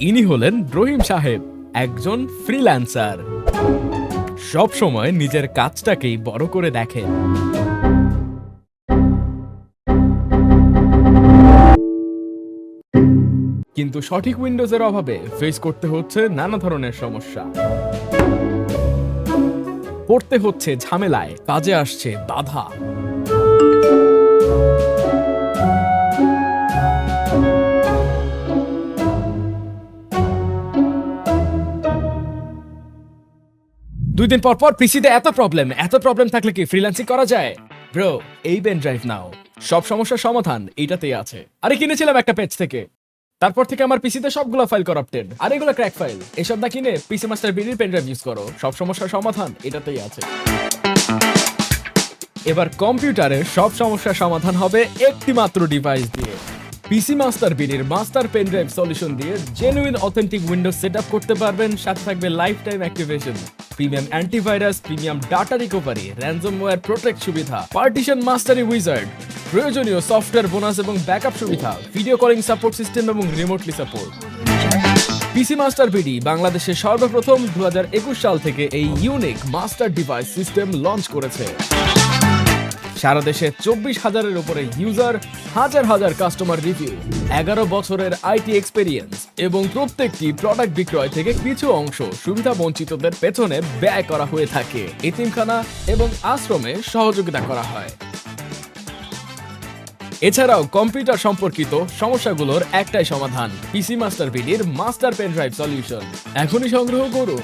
ইনি হলেন রহিম সাহেব, একজন ফ্রিল্যান্সার। সব সময় নিজের কাজটাকেই বড় করে দেখেন। কিন্তু সঠিক উইন্ডোজের অভাবে ফেস করতে হচ্ছে নানা ধরনের সমস্যা। পড়তে হচ্ছে ঝামেলায়, কাজে আসছে বাধা। দুই দিন পর পর পিসিতে এত প্রবলেম এত প্রবলেম থাকলে কি ফ্রিল্যান্সিং করা যায়? ব্রো এই পেন ড্রাইভ নাও। সব সমস্যার সমাধান এইটাতেই আছে। আরে কিনেছিলাম একটা পেজ থেকে। তারপর থেকে আমার পিসিতে সবগুলো ফাইল করাপ্টেড আর এগুলো ক্র্যাক ফাইল এসব না কিনে পিসি মাস্টার বিডির পেন ড্রাইভ ইউজ করো। সব সমস্যার সমাধান এটাতেই আছে। এবার কম্পিউটারে সব সমস্যার সমাধান হবে একটি মাত্র ডিভাইস দিয়ে। পিসি মাস্টার বিনির মাস্টার পেন ড্রাইভ সলিউশন দিয়ে জেনুইন অথেন্টিক উইন্ডোজ সেট করতে পারবেন। সাথে থাকবে life time activation premium antivirus premium data recovery ransomware protect সুবিধা পার্টিশন মাস্টারি উইজার্ড প্রয়োজনীয় সফটওয়্যার বোনাস এবং ব্যাকআপ সুবিধা ভিডিও কলিং সাপোর্ট সিস্টেম এবং remotely support PC master BD বাংলাদেশের সর্বপ্রথম দু হাজার একুশ সাল থেকে এই unique master device system launch করেছে। সারা দেশে চব্বিশ হাজারের উপরে ইউজার হাজার হাজার কাস্টমার রিভিউ এগারো বছরের আইটি এক্সপেরিয়েন্স এবং প্রত্যেকটি প্রোডাক্ট বিক্রয় থেকে কিছু অংশ সুবিধা বঞ্চিতদের পেছনে ব্যয় করা হয়ে থাকে। এতিমখানা এবং আশ্রমে সহযোগিতা করা হয়। এছাড়াও কম্পিউটার সম্পর্কিত সমস্যাগুলোর একটাই সমাধান পিসি মাস্টার বিডির মাস্টার পেন ড্রাইভ সলিউশন এখনই সংগ্রহ করুন।